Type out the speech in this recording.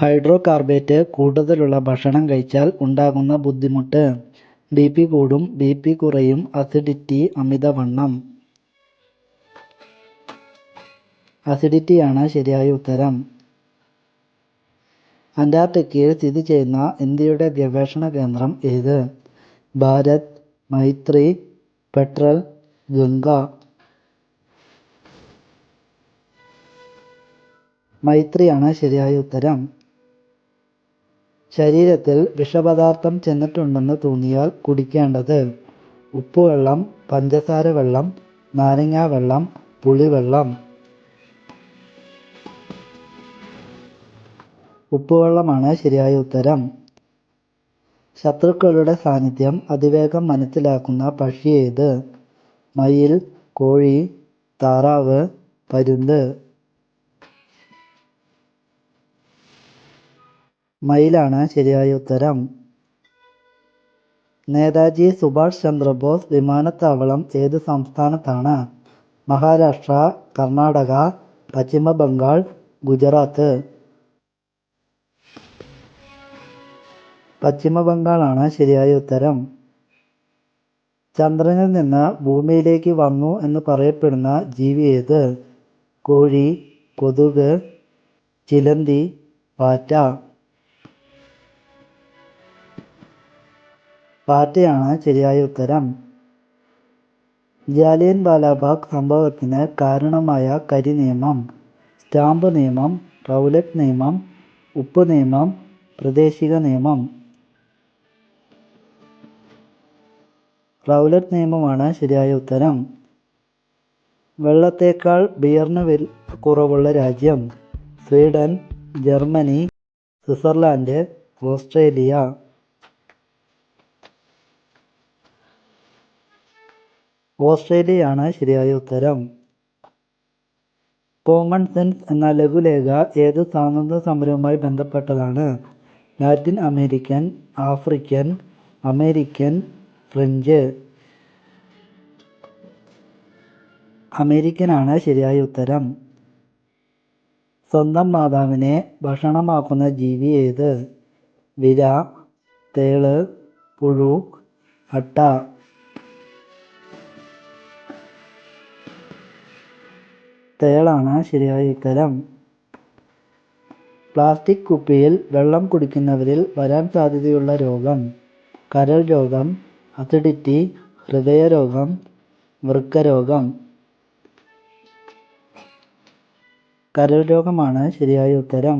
ഹൈഡ്രോകാർബേറ്റ് കൂടുതലുള്ള ഭക്ഷണം കഴിച്ചാൽ ഉണ്ടാകുന്ന ബുദ്ധിമുട്ട്. ബി പി കൂടും ബി പി കുറയും അസിഡിറ്റി അമിതവണ്ണം. അസിഡിറ്റിയാണ് ശരിയായ ഉത്തരം. അന്റാർട്ടിക്കയിൽ സ്ഥിതി ചെയ്യുന്ന ഇന്ത്യയുടെ ഗവേഷണ കേന്ദ്രം ഏത്? ഭാരത് മൈത്രി പെട്രൽ ഗംഗ മൈത്രിയാണ് ശരിയായ ഉത്തരം. ശരീരത്തിൽ വിഷപദാർത്ഥം ചെന്നിട്ടുണ്ടെന്ന് തോന്നിയാൽ കുടിക്കേണ്ടത് ഉപ്പുവെള്ളം പഞ്ചസാര വെള്ളം നാരങ്ങ വെള്ളം പുളിവെള്ളം ഉപ്പുവെള്ളമാണ് ശരിയായ ഉത്തരം. ശത്രുക്കളുടെ സാന്നിധ്യം അതിവേഗം മനസ്സിലാക്കുന്ന പക്ഷി ഏത്? മയിൽ കോഴി താറാവ് പരുന്ത്. മയിലാണ് ശരിയായ ഉത്തരം. നേതാജി സുഭാഷ് ചന്ദ്രബോസ് വിമാനത്താവളം ഏത് സംസ്ഥാനത്താണ്? മഹാരാഷ്ട്ര കർണാടക പശ്ചിമ ബംഗാൾ ഗുജറാത്ത്. പശ്ചിമ ബംഗാളാണ് ശരിയായ ഉത്തരം. ചന്ദ്രനിൽ നിന്ന് ഭൂമിയിലേക്ക് വന്നു എന്ന് പറയപ്പെടുന്ന ജീവി ഏത്? കോഴി കൊതുക് ചിലന്തി പാറ്റ. പാറ്റയാണ് ശരിയായ ഉത്തരം. ജാലിയൻ വാലാബാഗ് സംഭവത്തിന് കാരണമായ കരി നിയമം സ്റ്റാമ്പ് നിയമം റൗലറ്റ് നിയമം ഉപ്പ് നിയമം പ്രദേശിക നിയമം. റൗലറ്റ് നിയമമാണ് ശരിയായ ഉത്തരം. വെള്ളത്തേക്കാൾ ബിയറിന് വില കുറവുള്ള രാജ്യം സ്വീഡൻ ജർമ്മനി സ്വിറ്റ്സർലാൻഡ് ഓസ്ട്രേലിയ. ഓസ്ട്രേലിയയാണ് ശരിയായ ഉത്തരം. കോമൺ സെൻസ് എന്ന ലഘുലേഖ ഏത് സ്വാതന്ത്ര്യ സമരവുമായി ബന്ധപ്പെട്ടതാണ്? Latin American African American French. അമേരിക്കനാണ് ശരിയായ ഉത്തരം. സ്വന്തം മാതാവിനെ ഭക്ഷണമാക്കുന്ന ജീവി ഏത്? വിര തേൾ പുഴു അട്ട. തേളാണ് ശരിയായ ഉത്തരം. പ്ലാസ്റ്റിക് കുപ്പിയിൽ വെള്ളം കുടിക്കുന്നവരിൽ വരാൻ സാധ്യതയുള്ള രോഗം. കരൾ രോഗം അസിഡിറ്റി ഹൃദയരോഗം വൃക്കരോഗം. കരൾ രോഗമാണ് ശരിയായ ഉത്തരം.